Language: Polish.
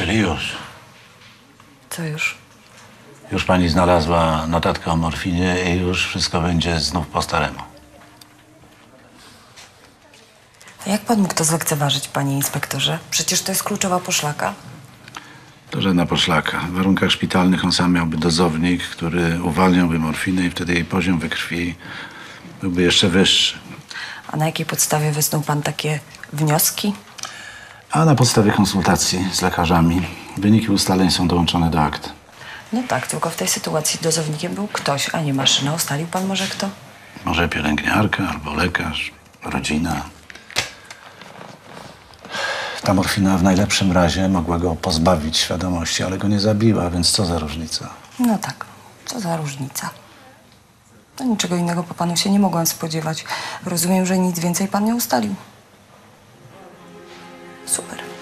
Już. Co już? Już pani znalazła notatkę o morfinie i już wszystko będzie znów po staremu. A jak pan mógł to zlekceważyć, panie inspektorze? Przecież to jest kluczowa poszlaka. To żadna poszlaka. W warunkach szpitalnych on sam miałby dozownik, który uwalniałby morfinę i wtedy jej poziom we krwi byłby jeszcze wyższy. A na jakiej podstawie wysnuł pan takie wnioski? A na podstawie konsultacji z lekarzami wyniki ustaleń są dołączone do akt. No tak, tylko w tej sytuacji dozownikiem był ktoś, a nie maszyna. Ustalił pan może kto? Może pielęgniarka albo lekarz, rodzina. Ta morfina w najlepszym razie mogła go pozbawić świadomości, ale go nie zabiła, więc co za różnica? No tak, co za różnica. No niczego innego po panu się nie mogłam spodziewać. Rozumiem, że nic więcej pan nie ustalił. Súper.